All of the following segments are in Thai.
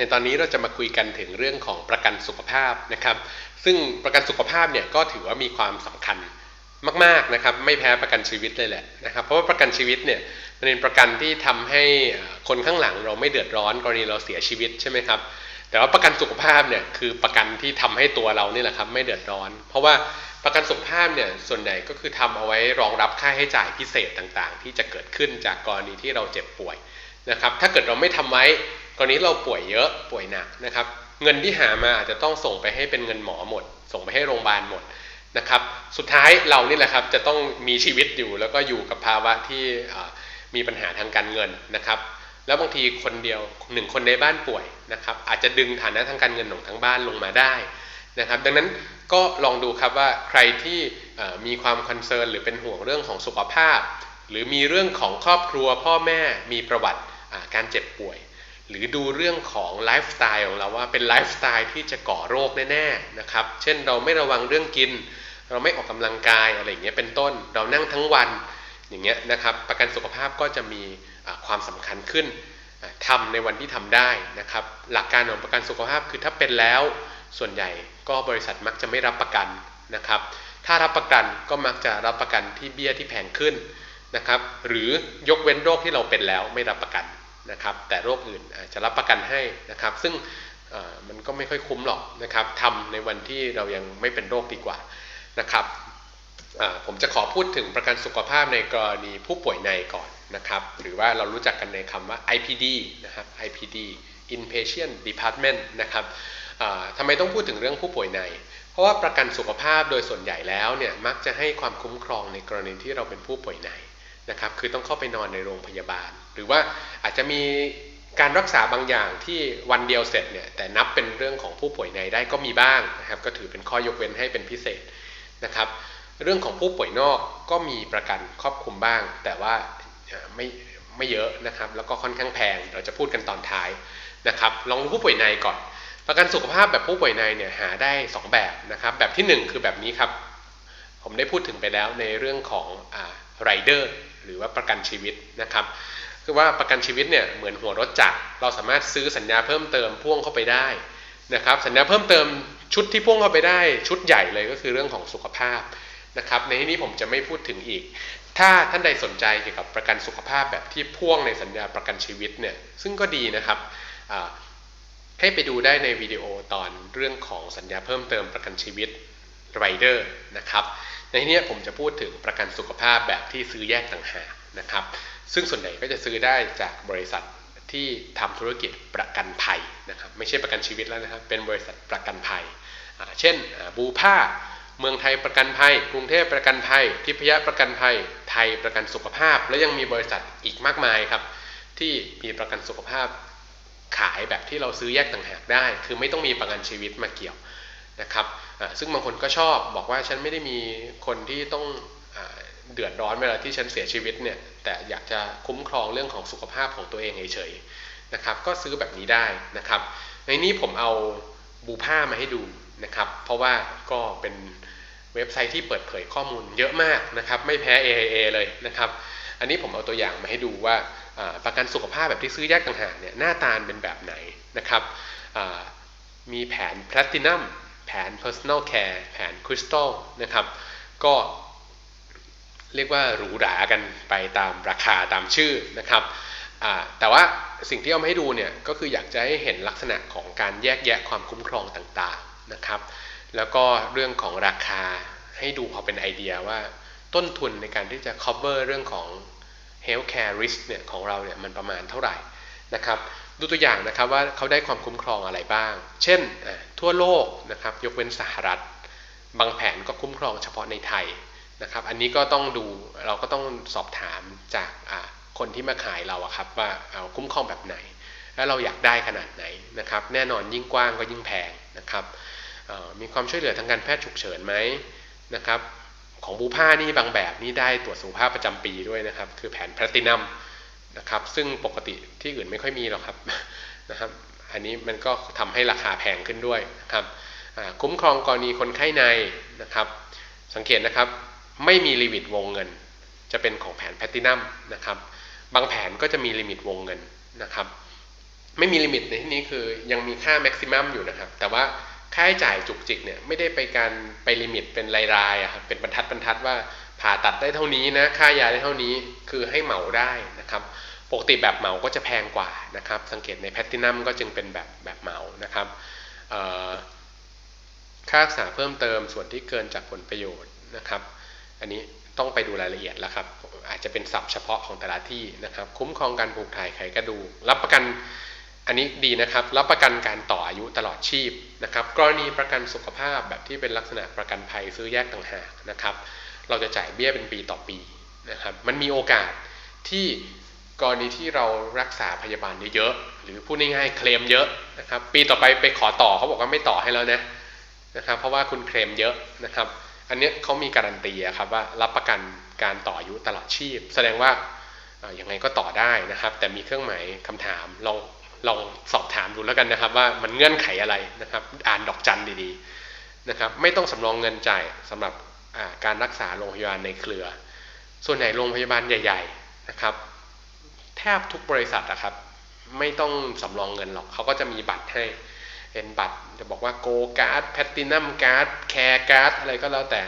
ในตอนนี้เราจะมาคุยกันถึงเรื่องของประกันสุขภาพนะครับ ซึ่งประกันสุขภาพเนี่ยก็ถือว่ามีความสำคัญมากๆนะครับไม่แพ้ประกันชีวิตเลยแหละนะครับ เพราะว่าประกันชีวิตเนี่ยมันเป็นประกันที่ทำให้คนข้างหลังเราไม่เดือดร้อนกรณีเราเสียชีวิตใช่ไหมครับแต่ว่าประกันสุขภาพเนี่ยคือประกันที่ทำให้ตัวเรานี่แหละครับไม่เดือดร้อน เพราะว่าประกันสุขภาพเนี่ยส่วนใหญ่ก็คือทำเอาไว้รองรับค่าใช้จ่ายพิเศษต่างๆ ที่จะเกิดขึ้นจากกรณีที่เราเจ็บป่วยนะครับถ้าเกิดเราไม่ทำไว้ กรณีเราป่วยเยอะป่วยหนักนะครับ เงินที่หามาอาจจะต้องส่งไปให้เป็นเงินหมอหมด ส่งไปให้โรงพยาบาลหมดนะครับ สุดท้ายเรานี่แหละครับจะต้องมีชีวิตอยู่แล้วก็อยู่กับภาวะที่มีปัญหาทางการเงินนะครับ แล้วบางทีคนเดียวหนึ่งคนในบ้านป่วยนะครับ อาจจะดึงฐานะทางการเงินของทั้งบ้านลงมาได้นะครับ ดังนั้นก็ลองดูครับว่าใครที่มีความคอนเซิร์นหรือเป็นห่วงเรื่องของสุขภาพ หรือมีเรื่องของครอบครัวพ่อแม่มีประวัติการเจ็บป่วย หรือดูเรื่องของไลฟ์สไตล์ของเราว่าเป็นไลฟ์สไตล์ที่จะก่อโรคแน่ๆนะครับ เช่นเราไม่ระวังเรื่องกิน เราไม่ออกกำลังกายอะไรอย่างเงี้ยเป็นต้น เรานั่งทั้งวันอย่างเงี้ยนะครับ ประกันสุขภาพก็จะมีความสำคัญขึ้นทำในวันที่ทำได้นะครับ หลักการของประกันสุขภาพคือถ้าเป็นแล้วส่วนใหญ่ก็บริษัทมักจะไม่รับประกันนะครับ ถ้ารับประกันก็มักจะรับประกันที่เบี้ยที่แพงขึ้นนะครับ หรือยกเว้นโรคที่เราเป็นแล้วไม่รับประกัน นะครับ แต่โรคอื่นจะรับประกันให้นะครับ ซึ่งมันก็ไม่ค่อยคุ้มหรอกนะครับทำในวันที่เรายังไม่เป็นโรคดีกว่านะครับผมจะขอพูดถึงประกันสุขภาพในกรณีผู้ป่วยในก่อนนะครับ หรือว่าเรารู้จักกันในคำว่า IPD นะครับ IPD Inpatient Department นะครับทำไมต้องพูดถึงเรื่องผู้ป่วยใน เพราะว่าประกันสุขภาพโดยส่วนใหญ่แล้วเนี่ยมักจะให้ความคุ้มครองในกรณีที่เราเป็นผู้ป่วยในนะครับ คือต้องเข้าไปนอนในโรงพยาบาล หรือว่าอาจจะมีการรักษาบางอย่างที่วันเดียวเสร็จเนี่ยแต่นับเป็นเรื่องของผู้ป่วยในได้ก็มีบ้างนะครับก็ถือเป็นข้อยกเว้นให้เป็นพิเศษนะครับ เรื่องของผู้ป่วยนอกก็มีประกันครอบคลุมบ้าง แต่ว่าไม่ไม่เยอะนะครับ แล้วก็ค่อนข้างแพงเราจะพูดกันตอนท้ายนะครับ ลองดูผู้ป่วยในก่อน ประกันสุขภาพแบบผู้ป่วยในเนี่ยหาได้ 2 แบบนะครับ แบบที่ 1 คือแบบนี้ครับ ผมได้พูดถึงไปแล้วในเรื่องของไรเดอร์หรือว่าประกันชีวิตนะครับ คือว่าประกันชีวิตเนี่ยเหมือนหัวรถจักรเราสามารถซื้อสัญญาเพิ่มเติมพ่วงเข้าไปได้นะครับ สัญญาเพิ่มเติมชุดที่พ่วงเข้าไปได้ ชุดใหญ่เลยก็คือเรื่องของสุขภาพนะครับ ในที่นี้ผมจะไม่พูดถึงอีก ถ้าท่านใดสนใจเกี่ยวกับประกันสุขภาพแบบที่พ่วงในสัญญาประกันชีวิตเนี่ยซึ่งก็ดีนะครับให้ไปดูได้ในวิดีโอตอนเรื่องของสัญญาเพิ่มเติมประกันชีวิตไรเดอร์นะครับในที่นี้ผมจะพูดถึงประกันสุขภาพแบบที่ซื้อแยกต่างหากนะครับ ซึ่งส่วนใหญ่ก็จะซื้อได้จากบริษัทที่ทำธุรกิจประกันภัยนะครับไม่ใช่ประกันชีวิตแล้วนะครับเป็นบริษัทประกันภัย เช่นบูผ้าเมืองไทยประกันภัย กรุงเทพประกันภัย ทิพยประกันภัย ไทยประกันสุขภาพ และยังมีบริษัทอีกมากมายครับ ที่มีประกันสุขภาพขายแบบที่เราซื้อแยกต่างหากได้ คือไม่ต้องมีประกันชีวิตมาเกี่ยวนะครับซึ่งบางคนก็ชอบบอกว่าฉันไม่ได้มีคนที่ต้องเดือดร้อนเวลาที่ฉันเสียชีวิตเนี่ย แต่อยากจะคุ้มครองเรื่องของสุขภาพของตัวเองเฉยๆนะครับ ก็ซื้อแบบนี้ได้นะครับ ในนี้ผมเอาบูผ้ามาให้ดูนะครับ เพราะว่าก็เป็นเว็บไซต์ที่เปิดเผยข้อมูลเยอะมากนะครับ ไม่แพ้ AIA เลยนะครับ อันนี้ผมเอาตัวอย่างมาให้ดูว่าประกันสุขภาพแบบที่ซื้อแยกต่างหากเนี่ยหน้าตาเป็นแบบไหนนะครับมีแผนแพลตินัมแผน Personal Care แผนคริสตัลนะครับ ก็ เรียกว่าหรูหรากันไปตามราคาตามชื่อนะครับแต่ว่าสิ่งที่เอามาให้ดูเนี่ยก็คืออยากจะให้เห็นลักษณะของการแยกแยะความคุ้มครองต่างๆนะครับ แล้วก็เรื่องของราคาให้ดูพอเป็นไอเดียว่าต้นทุนในการที่จะ cover เรื่องของ healthcare risk เนี่ยของเราเนี่ยมันประมาณเท่าไหร่นะครับ ดูตัวอย่างนะครับว่าเขาได้ความคุ้มครองอะไรบ้าง เช่นทั่วโลกนะครับยกเว้นสหรัฐ บางแผนก็คุ้มครองเฉพาะในไทย นะครับ อันนี้ก็ต้องดูเราก็ต้องสอบถามจากคนที่มาขายเราครับว่าเอาคุ้มครองแบบไหน แล้วเราอยากได้ขนาดไหนนะครับ แน่นอนยิ่งกว้างก็ยิ่งแพงนะครับมีความช่วยเหลือทางการแพทย์ฉุกเฉินไหมนะครับของบูผ้านี่บางแบบนี่ได้ตรวจสุขภาพประจำปีด้วยนะครับ คือแผนแพลตินัมนะครับซึ่งปกติที่อื่นไม่ค่อยมีหรอกครับนะครับอันนี้มันก็ทำให้ราคาแพงขึ้นด้วยนะครับคุ้มครองกรณีคนไข้ในนะครับ สังเกตนะครับ ไม่มีลิมิตวงเงิน จะเป็นของแผนแพลตินัมนะครับ บางแผนก็จะมีลิมิตวงเงินนะครับ ไม่มีลิมิตในที่นี้คือยังมีค่าแม็กซิมัมอยู่นะครับ แต่ว่าค่าใช้จ่ายจุกจิกเนี่ยไม่ได้ไปการไปลิมิตเป็นรายๆครับเป็นบรรทัดบรรทัดว่าผ่าตัดได้เท่านี้นะค่ายาได้เท่านี้คือให้เหมาได้นะครับปกติแบบเหมาก็จะแพงกว่านะครับ สังเกตในแพตตินัมก็จึงเป็นแบบแบบเหมานะครับค่ารักษาเพิ่มเติมส่วนที่เกินจากผลประโยชน์นะครับ อันนี้ต้องไปดูรายละเอียดแล้วครับ อาจจะเป็นศัพท์เฉพาะของแต่ละที่นะครับ คุ้มครองการผูกถ่ายไขกระดูกรับประกันอันนี้ดีนะครับ รับประกันการต่ออายุตลอดชีพนะครับ กรณีประกันสุขภาพแบบที่เป็นลักษณะประกันภัยซื้อแยกต่างหากนะครับ เราจะจ่ายเบี้ยเป็นปีต่อปีนะครับ มันมีโอกาสที่กรณีที่เรารักษาพยาบาลเยอะๆหรือพูดง่ายๆเคลมเยอะนะครับ ปีต่อไปไปขอต่อเขาบอกว่าไม่ต่อให้แล้วนะนะครับ เพราะว่าคุณเคลมเยอะนะครับ อันนี้เขามีการันตีครับว่ารับประกันการต่ออายุตลอดชีพ แสดงว่าอย่างไงก็ต่อได้นะครับ แต่มีเครื่องหมายคำถามลองลองสอบถามดูแล้วกันนะครับ ว่ามันเงื่อนไขอะไรนะครับ อ่านดอกจันดีๆนะครับไม่ต้องสำรองเงินจ่ายสำหรับการรักษาโรงพยาบาลในเครือ ส่วนใหญ่โรงพยาบาลใหญ่ๆนะครับ แทบทุกบริษัทนะครับ ไม่ต้องสำรองเงินหรอกเขาก็จะมีบัตรให้ เป็นบัตรจะบอกว่าโกการ์ดแพตตินัมการ์ดแคร์การ์ดอะไรก็แล้วแต่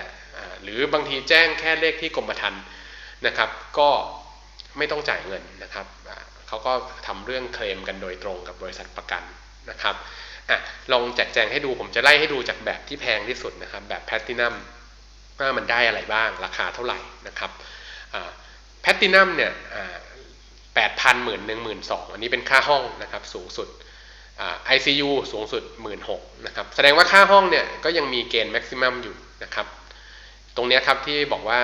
หรือบางทีแจ้งแค่เลขที่กรมธรรม์นะครับ ก็ไม่ต้องจ่ายเงินนะครับเขาก็ทำเรื่องเคลมกันโดยตรงกับบริษัทประกันนะครับอะลองแจกแจงให้ดูผมจะไล่ให้ดูจากแบบที่แพงที่สุดนะครับ แบบแพตตินัมว่ามันได้อะไรบ้างราคาเท่าไหร่นะครับแพตตินัมเนี่ยแปดพันหมื่นหนึ่งหมื่นสองอันนี้เป็นค่าห้องนะครับสูงสุด ICU สูงสุด 1 6ื่นนะครับ แสดงว่าค่าห้องเนี่ยก็ยังมีเกณฑ์แม็กซิมัมอยู่นะครับ ตรงนี้ครับที่บอกว่า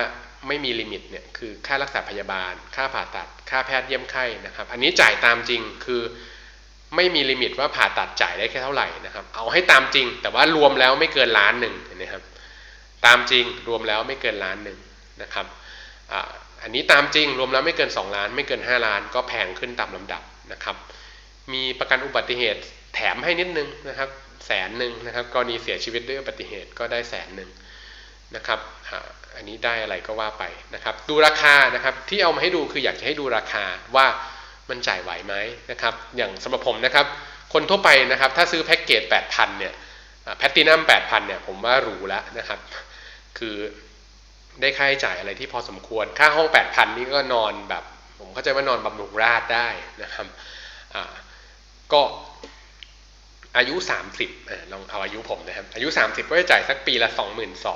ไม่มีลิมิตเนี่ยคือค่ารักษาพยาบาล ค่าผ่าตัด ค่าแพทย์เยี่ยมไข้นะครับ อันนี้จ่ายตามจริงคือไม่มีลิมิตว่าผ่าตัดจ่ายได้แค่เท่าไหร่นะครับ เอาให้ตามจริง แต่ว่ารวมแล้วไม่เกินล้านหนึ่งนะครับ ตามจริงรวมแล้วไม่เกินล้านหนึ่งนะครับอันนี้ตามจริงรวมแล้วไม่เกิน 2 ล้าน ไม่เกิน 5 ล้าน ก็แพงขึ้นตามลำดับนะครับ มีประกันอุบัติเหตุแถมให้นิดนึงนะครับแสนหนึ่งนะครับกรณีเสียชีวิตด้วยอุบัติเหตุก็ได้แสนหนึ่งนะครับอันนี้ได้อะไรก็ว่าไปนะครับ ดูราคานะครับที่เอามาให้ดูคืออยากจะให้ดูราคาว่ามันจ่ายไหวไหมนะครับ อย่างสำหรับผมนะครับ คนทั่วไปนะครับ ถ้าซื้อแพ็กเกจ 8,000 เนี่ยแพตตินัม8,000 เนี่ย ผมว่าหรูแล้วนะครับ คือได้ค่าใช้จ่ายอะไรที่พอสมควร ค่าห้อง 8,000 นี่ก็นอนแบบ ผมเข้าใจว่านอนบำรุงราชได้นะครับ ก็อายุ 30ลองเอาอายุผมนะครับ อายุ 30 ก็จะจ่ายสักปีละ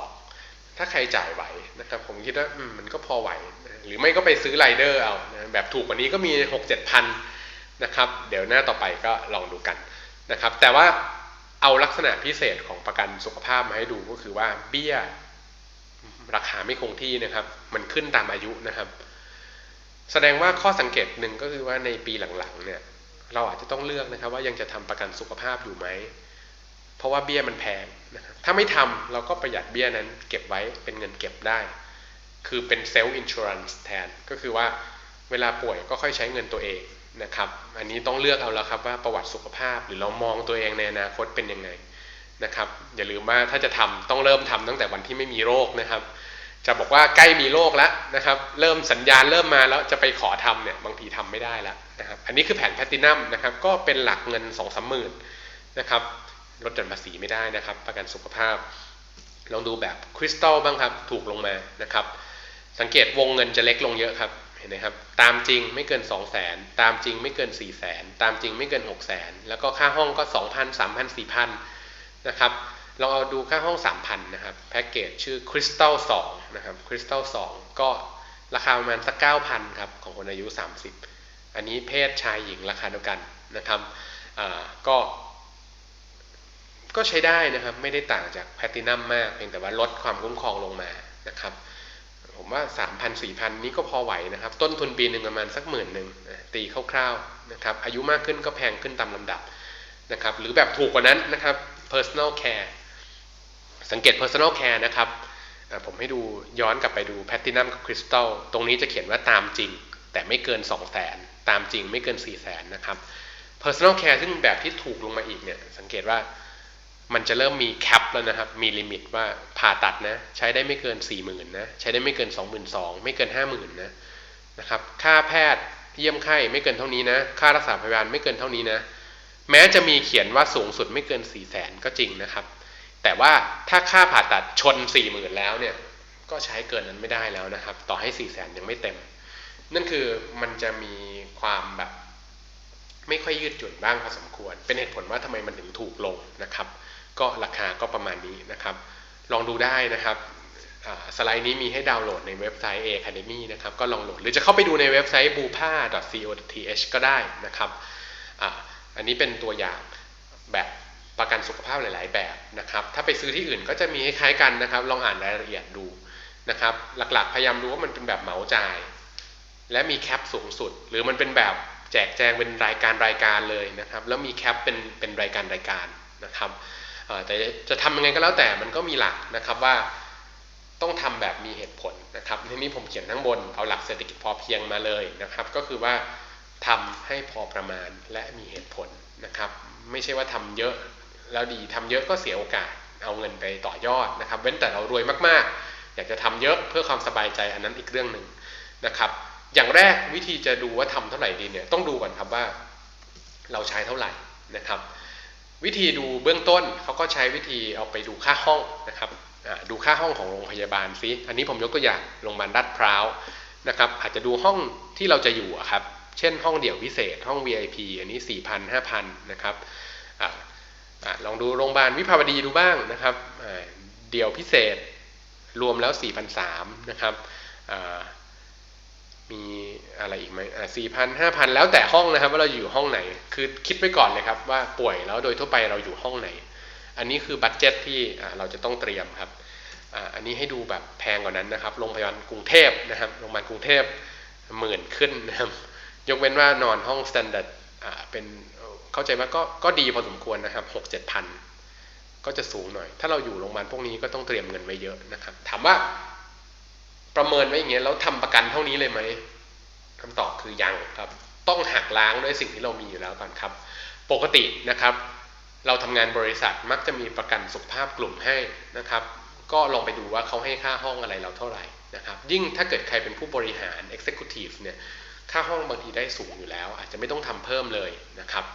22,000ถ้าใครจ่ายไหวนะครับ ผมคิดว่ามันก็พอไหว หรือไม่ก็ไปซื้อไรเดอร์เอาแบบถูกกว่านี้ก็มี 6 7พันนะครับ เดี๋ยวหน้าต่อไปก็ลองดูกันนะครับ แต่ว่าเอาลักษณะพิเศษของประกันสุขภาพมาให้ดูก็คือว่าเบี้ยราคาไม่คงที่นะครับ มันขึ้นตามอายุนะครับ แสดงว่าข้อสังเกตหนึ่งก็คือว่าในปีหลังๆเนี่ย เราอาจจะต้องเลือกนะครับ ว่ายังจะทำประกันสุขภาพอยู่ไหม เพราะว่าเบี้ยมันแพงนะครับถ้าไม่ทำเราก็ประหยัดเบี้ยนั้น เก็บไว้เป็นเงินเก็บได้ คือเป็นเซลล์อินชูรันส์แทน ก็คือว่าเวลาป่วยก็ค่อยใช้เงินตัวเองนะครับ อันนี้ต้องเลือกเอาแล้วครับว่าประวัติสุขภาพหรือเรามองตัวเองในอนาคตเป็นยังไงนะครับ อย่าลืมว่าถ้าจะทำต้องเริ่มทำตั้งแต่วันที่ไม่มีโรคนะครับ จะบอกว่าใกล้มีโรคแล้วนะครับ เริ่มสัญญาณเริ่มมาแล้วจะไปขอทำเนี่ยบางทีทำไม่ได้แล้วนะครับ อันนี้คือแผนแพตตินัมนะครับ ก็เป็นหลักเงินสองสามหมื่นนะครับลดหย่อนภาษีไม่ได้นะครับ ประกันสุขภาพ ลองดูแบบคริสตัลบ้างครับ ถูกลงมานะครับ สังเกตวงเงินจะเล็กลงเยอะครับเห็นไหมครับ ตามจริงไม่เกิน 2 0 0แสนตามจริงไม่เกิน 4 0 0แสนตามจริงไม่เกิน 6 0แสนแล้วก็ค่าห้องก็ 2,000 3,000 4,000นะครับลองเอาดูค่าห้อง 3,000นะครับแพ็กเกจชื่อ Crystal 2 นะครับ Crystal 2ก็ราคาประมาณสัก9,000ครับของคนอายุ 30 อันนี้เพศชายหญิงราคาเดียวกันนะครับก็ ก็ใช้ได้นะครับไม่ได้ต่างจากแพตตินัมมาก เพียงแต่ว่าลดความคุ้มครองลงมานะครับผมว่า 3,000 4,000 นี้ก็พอไหวนะครับ ต้นทุนปีหนึ่งประมาณสักหมื่นหนึ่งตีคร่าวๆนะครับอายุมากขึ้นก็แพงขึ้นตามลำดับนะครับหรือแบบถูกกว่านั้นนะครับ personal care สังเกต personal care นะครับ ผมให้ดูย้อนกลับไปดู platinum กับ crystal ตรงนี้จะเขียนว่าตามจริง แต่ไม่เกิน 2 0 0 0 0 0ตามจริงไม่เกิน 4 0 0 0 0 0นะครับ personal care ซึ่งแบบที่ถูกลงมาอีกเนี่ย สังเกตว่ามันจะเริ่มมีแคปแล้วนะครับ มีลิมิตว่าผ่าตัดนะ ใช้ได้ไม่เกิน 4 0,000นะ ใช้ได้ไม่เกิน 22,000ไม่เกิน 50,000นะนะครับ ค่าแพทย์เยี่ยมไข้ไม่เกินเท่านี้นะ ค่ารักษาพยาบาลไม่เกินเท่านี้นะ แม้จะมีเขียนว่าสูงสุดไม่เกิน4ี่แสนก็จริงนะครับ แต่ว่าถ้าค่าผ่าตัดชน4ี่หมื่นแล้วเนี่ย ก็ใช้เกินนั้นไม่ได้แล้วนะครับ ต่อให้4ี่แสนยังไม่เต็ม นั่นคือมันจะมีความแบบ ไม่ค่อยยืดหยุ่นบ้างพอสมควร เป็นเหตุผลว่าทำไมมันถึงถูกลงนะครับ ก็ราคาก็ประมาณนี้นะครับ ลองดูได้นะครับสไลด์นี้มีให้ดาวน์โหลดในเว็บไซต์ A Academy นะครับ ก็ลองโหลด หรือจะเข้าไปดูในเว็บไซต์ bupa.co.th ก็ได้นะครับออันนี้เป็นตัวอย่างแบบ สุขภาพหลาย ๆ แบบนะครับ ถ้าไปซื้อที่อื่นก็จะมีคล้ายๆกันนะครับ ลองอ่านรายละเอียดดูนะครับ หลักๆ พยายามดูว่ามันเป็นแบบเหมาจ่าย และมีแคปสูงสุด หรือมันเป็นแบบแจกแจงเป็นรายการรายการเลยนะครับ แล้วมีแคปเป็นเป็นรายการรายการนะครับแต่จะทำยังไงก็แล้วแต่มันก็มีหลักนะครับว่าต้องทำแบบมีเหตุผลนะครับทีนี้ผมเขียนทั้งบนเอาหลักเศรษฐกิจพอเพียงมาเลยนะครับ ก็คือว่าทำให้พอประมาณและมีเหตุผลนะครับ ไม่ใช่ว่าทำเยอะ แล้วดีทำเยอะก็เสียโอกาสเอาเงินไปต่อยอดนะครับ เว้นแต่เรารวยมากๆ อยากจะทำเยอะเพื่อความสบายใจอันนั้นอีกเรื่องหนึ่งนะครับ อย่างแรกวิธีจะดูว่าทำเท่าไหร่ดีเนี่ยต้องดูก่อนครับว่าเราใช้เท่าไหร่นะครับ วิธีดูเบื้องต้นเขาก็ใช้วิธีเอาไปดูค่าห้องนะครับดูค่าห้องของโรงพยาบาลซิอันนี้ผมยกตัวอย่างโรงพยาบาลลาดพร้าวนะครับ อาจจะดูห้องที่เราจะอยู่ครับ เช่นห้องเดี่ยวพิเศษ ห้อง VIP อันนี้ 4,000 5,000 นะครับ ลองดูโรงพยาบาลวิภาวดีดูบ้างนะครับเดี่ยวพิเศษรวมแล้ว4,300นะครับมีอะไรอีกไหมสี่พันห้าพันแล้วแต่ห้องนะครับ ว่าเราอยู่ห้องไหน คือคิดไว้ก่อนเลยครับว่าป่วยแล้วโดยทั่วไปเราอยู่ห้องไหน อันนี้คือบัตเจ็ตที่เราจะต้องเตรียมครับอันนี้ให้ดูแบบแพงกว่านั้นนะครับโรงพยาบาลกรุงเทพนะครับโรงพยาบาลกรุงเทพหมื่นขึ้นนะครับยกเว้นว่านอนห้องสแตนดาร์ดเป็น เข้าใจว่าก็ก็ดีพอสมควรนะครับหกเจ็ดพันก็จะสูงหน่อย ถ้าเราอยู่โรงพยาบาลพวกนี้ก็ต้องเตรียมเงินไว้เยอะนะครับ ถามว่าประเมินไว้อย่างเงี้ยแล้วทำประกันเท่านี้เลยไหมคำตอบคือยังครับ ต้องหักล้างด้วยสิ่งที่เรามีอยู่แล้วก่อนครับ ปกตินะครับ เราทำงานบริษัทมักจะมีประกันสุขภาพกลุ่มให้นะครับ ก็ลองไปดูว่าเขาให้ค่าห้องอะไรเราเท่าไหร่นะครับ ยิ่งถ้าเกิดใครเป็นผู้บริหาร Executive เนี่ยค่าห้องบางทีได้สูงอยู่แล้ว อาจจะไม่ต้องทำเพิ่มเลยนะครับ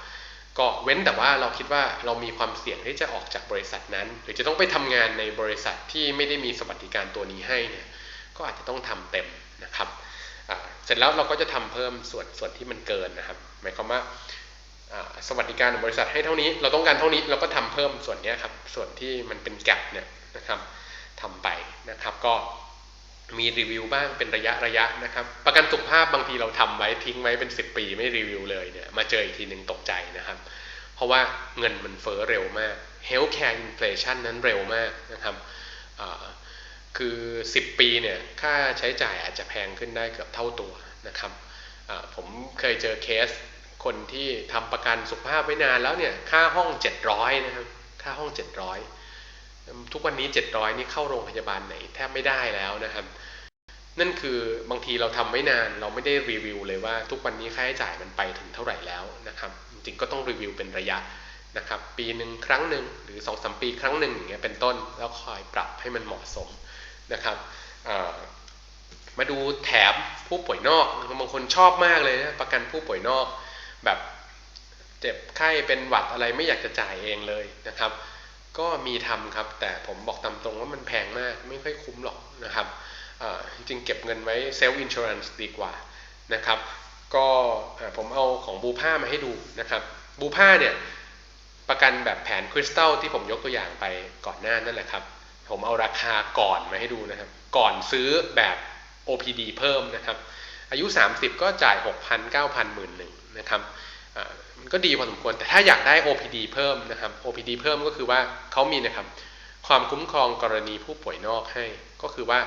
ก็เว้นแต่ว่าเราคิดว่าเรามีความเสี่ยงที่จะออกจากบริษัทนั้น หรือจะต้องไปทำงานในบริษัทที่ไม่ได้มีสวัสดิการตัวนี้ให้เนี่ยก็อาจจะต้องทำเต็มนะครับเสร็จแล้วเราก็จะทำเพิ่มส่วนส่วนที่มันเกินนะครับ หมายความว่าสวัสดิการของบริษัทให้เท่านี้ เราต้องการเท่านี้เราก็ทำเพิ่มส่วนนี้ครับส่วนที่มันเป็นแกลบเนี่ยนะครับทำไปนะครับก็ มีรีวิวบ้างเป็นระยะระยะนะครับ ประกันสุขภาพบางทีเราทำไว้ทิ้งไว้เป็น 10 ปีไม่รีวิวเลยเนี่ยมาเจออีกทีหนึ่งตกใจนะครับ เพราะว่าเงินมันเฟ้อเร็วมาก healthcare inflation นั้นเร็วมากนะครับคือ 10 ปีเนี่ยค่าใช้จ่ายอาจจะแพงขึ้นได้เกือบเท่าตัวนะครับผมเคยเจอเคสคนที่ทำประกันสุขภาพไว้นานแล้วเนี่ยค่าห้อง 700นะครับค่าห้อง 700 ทุกวันนี้ 700 นี่เข้าโรงพยาบาลไหนแทบไม่ได้แล้วนะครับ นั่นคือบางทีเราทำไม่นานเราไม่ได้รีวิวเลยว่าทุกวันนี้ค่าใช้จ่ายมันไปถึงเท่าไหร่แล้วนะครับ จริงก็ต้องรีวิวเป็นระยะนะครับ ปีหนึ่งครั้งหนึ่งหรือ2อสปีครั้งหนึ่งอย่างเงี้ยเป็นต้น แล้วคอยปรับให้มันเหมาะสมนะครับมาดูแถมผู้ป่วยนอกบางคนชอบมากเลยนะประกันผู้ป่วยนอก แบบเจ็บไข้เป็นหวัดอะไรไม่อยากจะจ่ายเองเลยนะครับ ก็มีทำครับ แต่ผมบอกตามตรงว่ามันแพงมากไม่ค่อยคุ้มหรอกนะครับจริงเก็บเงินไว้เซลล์อินช r ร n น e ดีกว่านะครับ ก็ผมเอาของบูผ้ามาให้ดูนะครับ บูผ้าเนี่ยประกันแบบแผนคริสตัลที่ผมยกตัวอย่างไปก่อนหน้านั่นแหละครับ ผมเอาราคาก่อนมาให้ดูนะครับ ก่อนซื้อแบบ OPD เพิ่มนะครับ อายุ 30 ก็จ่าย 6,000 9,000หมื่นหนึ่งนะครับ ก็ดีพอสมควร แต่ถ้าอยากได้ OPD เพิ่มนะครับ OPD เพิ่มก็คือว่าเขามีนะครับ ความคุ้มครองกรณีผู้ป่วยนอกให้ ก็คือว่า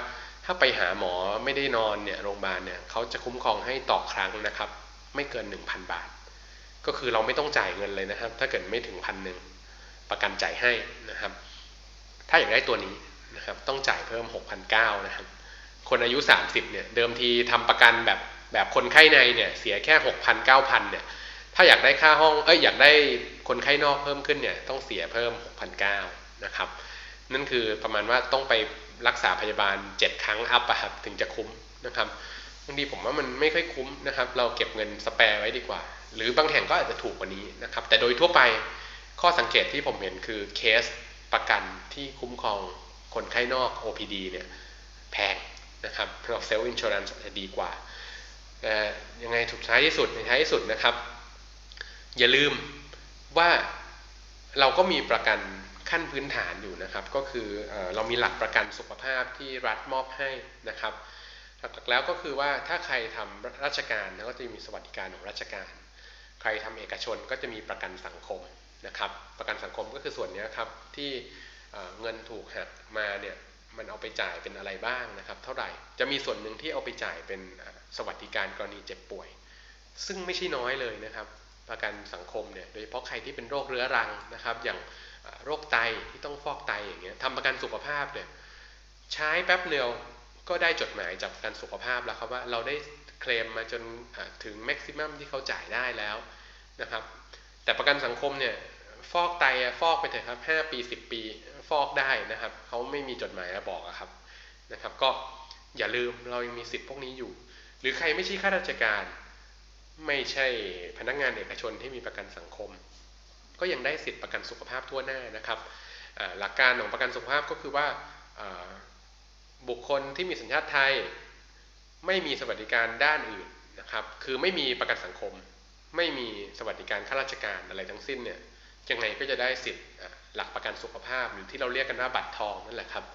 ถ้าไปหาหมอไม่ได้นอนเนี่ยโรงพยาบาลเนี่ยเขาจะคุ้มครองให้ต่อครั้งนะครับ ไม่เกิน 1,000 บาท ก็คือเราไม่ต้องจ่ายเงินเลยนะครับ ถ้าเกิดไม่ถึงพันหนึ่งประกันจ่ายให้นะครับ ถ้าอยากได้ตัวนี้นะครับ ต้องจ่ายเพิ่ม 6,900นะครับ คนอายุ 30เนี่ยเดิมทีทำประกันแบบแบบคนไข้ในเนี่ยเสียแค่ 6,000 9,000เนี่ย ถ้าอยากได้ค่าห้อง เอ้ยอยากได้คนไข้นอกเพิ่มขึ้นเนี่ยต้องเสียเพิ่ม 6,900นะครับ นั่นคือประมาณว่าต้องไปรักษาพยาบาล 7 ครั้งอัพอะครับถึงจะคุ้มนะครับบางทีผมว่ามันไม่ค่อยคุ้มนะครับ เราเก็บเงินสแปร์ไว้ดีกว่า หรือบางแห่งก็อาจจะถูกกว่านี้นะครับ แต่โดยทั่วไปข้อสังเกตที่ผมเห็นคือเคสประกันที่คุ้มครองคนไข้นอก OPD เนี่ยแพงนะครับเพราะเซลล์อินช r รันจะดีกว่าแต่ยังไงสุดท้ายที่สุดในท้ายที่สุดนะครับ อย่าลืมว่าเราก็มีประกันขั้นพื้นฐานอยู่นะครับ ก็คือเอเรามีหลักประกันสุขภาพที่รัฐมอบให้นะครับหลักๆแล้วก็คือว่าถ้าใครทำราชการก็จะมีสวัสดิการของราชการ ใครทำเอกชนก็จะมีประกันสังคมนะครับ ประกันสังคมก็คือส่วนนี้ครับที่เงินถูกหักมาเนี่ยมันเอาไปจ่ายเป็นอะไรบ้างนะครับ เท่าไหร่จะมีส่วนหนึ่งที่เอาไปจ่ายเป็นสวัสดิการกรณีเจ็บป่วย ซึ่งไม่ใช่น้อยเลยนะครับ ประกันสังคมเนี่ยโดยเฉพาะใครที่เป็นโรคเรื้อรังนะครับ อย่างโรคไตที่ต้องฟอกไตอย่างเงี้ยทำประกันสุขภาพเนี่ยใช้แป๊บเดียวก็ได้จดหมายจากประกันสุขภาพแล้วครับว่าเราได้เคลมมาจนถึงแม็กซิมัมที่เขาจ่ายได้แล้วนะครับ แต่ประกันสังคมเนี่ยฟอกไตฟอกไปเถอะครับห้าปีสิบปีฟอกได้นะครับเขาไม่มีจดหมายมาบอกครับนะครับ ก็อย่าลืมเรายังมีสิทธิ์พวกนี้อยู่ หรือใครไม่ใช่ข้าราชการ ไม่ใช่พนักงานเอกชนที่มีประกันสังคม ก็ยังได้สิทธิประกันสุขภาพทั่วหน้านะครับหลักการของประกันสุขภาพก็คือว่าบุคคลที่มีสัญชาติไทยไม่มีสวัสดิการด้านอื่นนะครับ คือไม่มีประกันสังคม ไม่มีสวัสดิการข้าราชการอะไรทั้งสิ้นเนี่ยยังไงก็จะได้สิทธิ์หลักประกันสุขภาพหรือที่เราเรียกกันว่าบัตรทองนั่นแหละครับ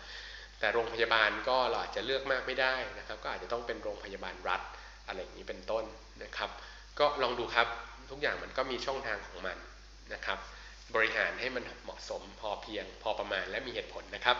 แต่โรงพยาบาลก็เราอาจจะเลือกมากไม่ได้นะครับ ก็อาจจะต้องเป็นโรงพยาบาลรัฐอะไรอย่างนี้เป็นต้นนะครับ ก็ลองดูครับทุกอย่างมันก็มีช่องทางของมันนะครับ บริหารให้มันเหมาะสมพอเพียงพอประมาณและมีเหตุผลนะครับ